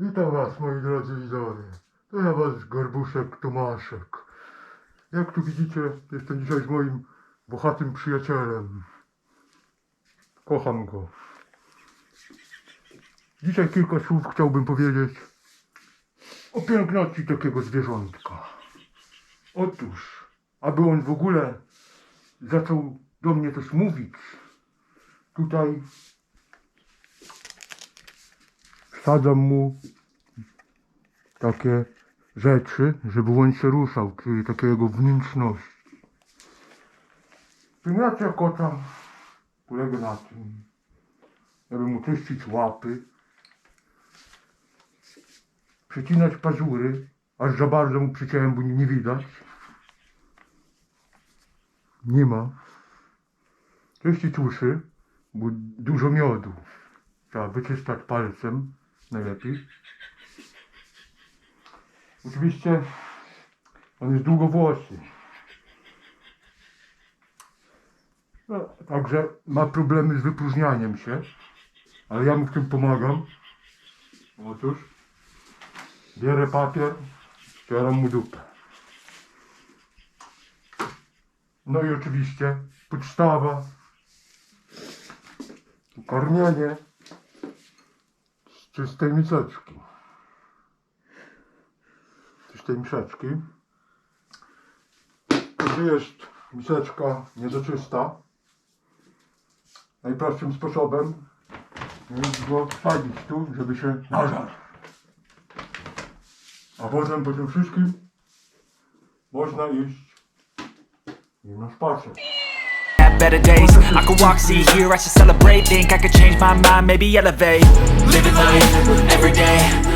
Witam was moi drodzy widzowie. To ja was Gorbuszek Tomaszek. Jak tu widzicie, jestem dzisiaj z moim bohatym przyjacielem. Kocham go. Dzisiaj kilka słów chciałbym powiedzieć o piękności takiego zwierzątka. Otóż, aby on w ogóle zaczął do mnie coś mówić, tutaj wsadzam mu takie rzeczy, żeby on się ruszał, czyli takie jego wnętrzności. Pielęgnacja kota polega na tym, żeby mu czyścić łapy, przecinać pazury, aż za bardzo mu przyciąłem, bo nie widać. Nie ma. Czyścić uszy, bo dużo miodu. Trzeba wyczyszczać palcem, najlepiej. Oczywiście on jest długowłosy. No, także ma problemy z wypróżnianiem się, ale ja mu w tym pomagam. Otóż bierę papier, ścieram mu dupę. No i oczywiście podstawa, karmienie z czystej miseczki. Czystej miseczki. Gdy jest miseczka niedoczysta, najprostszym sposobem jest go wsadzić tu, żeby się nażarł. A potem po tym wszystkim można iść na spacer. better days I could walk, see, here, I should celebrate Think I could change my mind, maybe elevate Living life, every day